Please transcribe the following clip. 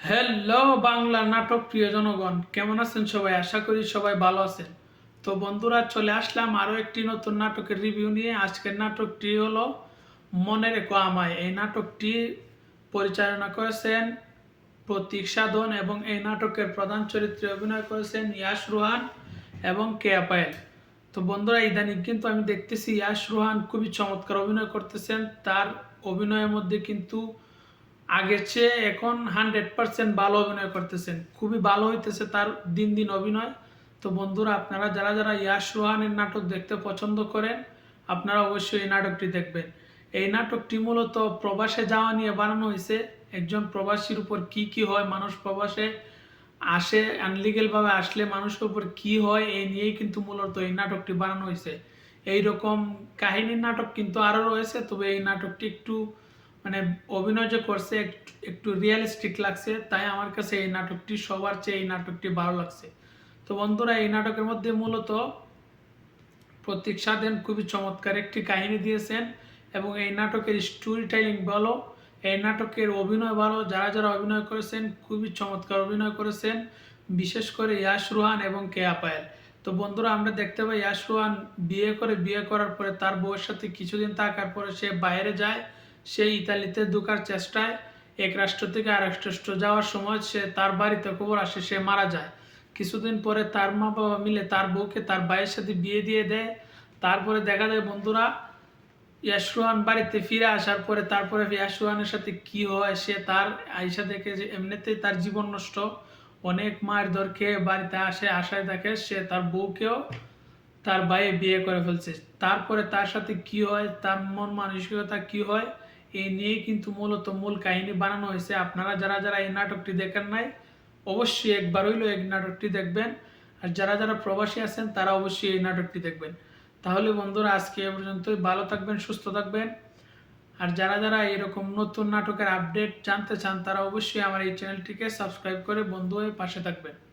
Hello Bangla নাটক প্রিয় জনগণ। কেমন আছেন সবাই? আশা করি সবাই ভালো আছেন। তো বন্ধুরা, চলে আসলাম আরও একটি নতুন নাটকের রিভিউ নিয়ে। আজকের নাটকটি হলো মনে রেখো আমায় এই নাটকটি পরিচালনা করেছেন প্রতীক সাধন এবং এই নাটকের প্রধান চরিত্রে অভিনয় করেছেন ইয়াশ রুহান এবং কেয়া পায়েল। তো বন্ধুরা, ইদানিং কিন্তু আমি দেখতেছি ইয়াশ রোহান খুবই চমৎকার অভিনয় করতেছেন। তার অভিনয়ের মধ্যে কিন্তু আগের চেয়ে এখন হান্ড্রেড পার্সেন্ট ভালো অভিনয় করতেছেন। খুবই ভালো হইতেছে তার দিন দিন অভিনয়। তো বন্ধুরা, আপনারা যারা যারা ইয়াশ রোহানের নাটক দেখতে পছন্দ করেন, আপনারা অবশ্যই এই নাটকটি দেখবেন। এই নাটকটি মূলত প্রবাসে যাওয়া নিয়ে বানানো হয়েছে একজন প্রবাসীর উপর কি কি হয়, মানুষ প্রবাসে আসে আনলিগেলভাবে আসলে মানুষের উপর কি হয় এই নিয়েই কিন্তু মূলত এই নাটকটি বানানো হয়েছে এই রকম কাহিনীর নাটক কিন্তু আরও রয়েছে, তবে এই নাটকটি একটু মানে অভিনয় যে করছে একটু- রিয়েলিস্টিক লাগছে, তাই আমার কাছে এই নাটকটি সবার চেয়ে এই নাটকটি ভালো লাগছে। তো বন্ধুরা, এই নাটকের মধ্যে মূলত প্রতীক সাধেন খুবই চমৎকার একটি কাহিনী দিয়েছেন এবং এই নাটকের স্টোরি টেলিং ভালো, এই নাটকের অভিনয় ভালো, যারা যারা অভিনয় করেছেন খুবই চমৎকার অভিনয় করেছেন, বিশেষ করে ইয়াশ রোহান এবং কেয়া পায়েল তো বন্ধুরা, আমরা দেখতে পাই ইয়াশ রোহান বিয়ে করে, বিয়ে করার পরে তার বউয়ের সাথে কিছুদিন থাকার পরে সে বাইরে যায় সে ইতালিতে ঢোকার চেষ্টায় এক রাষ্ট্র থেকে আর রাষ্ট্র যাওয়ার সময় সে তার বাড়িতে খবর আসে, সে মারা যায়। কিছুদিন পরে তার মা বাবা মিলে তার বউকে তার ভাইয়ের সাথে বিয়ে দিয়ে দেয়। তারপরে দেখা যায়, বন্ধুরা ইয়াসরুহান বাড়িতে ফিরে আসার পরে তারপরে ইয়াসরুহানের সাথে কি হয়, সে তার আইসা দেখে যে এমনিতেই তার জীবন নষ্ট। অনেক মায়ের দর খেয়ে বাড়িতে আসে, আশায় দেখে সে তার বউকেও তার ভাইয়ে বিয়ে করে ফেলছে। তারপরে তার সাথে কি হয়, তার মন মানসিকতা কি হয় এই নিয়েই কিন্তু মূলত মূল কাহিনী বানানো হয়েছে। আপনারা যারা যারা এই নাটকটি দেখেন নাই, অবশ্যই একবার হইল এই নাটকটি দেখবেন। আর যারা যারা প্রবাসী আছেন, তারা অবশ্যই এই নাটকটি দেখবেন। তাহলে বন্ধুরা, আজকে এ পর্যন্তই। ভালো থাকবেন, সুস্থ থাকবেন। আর যারা যারা এরকম নতুন নাটকের আপডেট জানতে চান, তারা অবশ্যই আমার এই চ্যানেলটিকে সাবস্ক্রাইব করে বন্ধু হয়ে পাশে থাকবেন।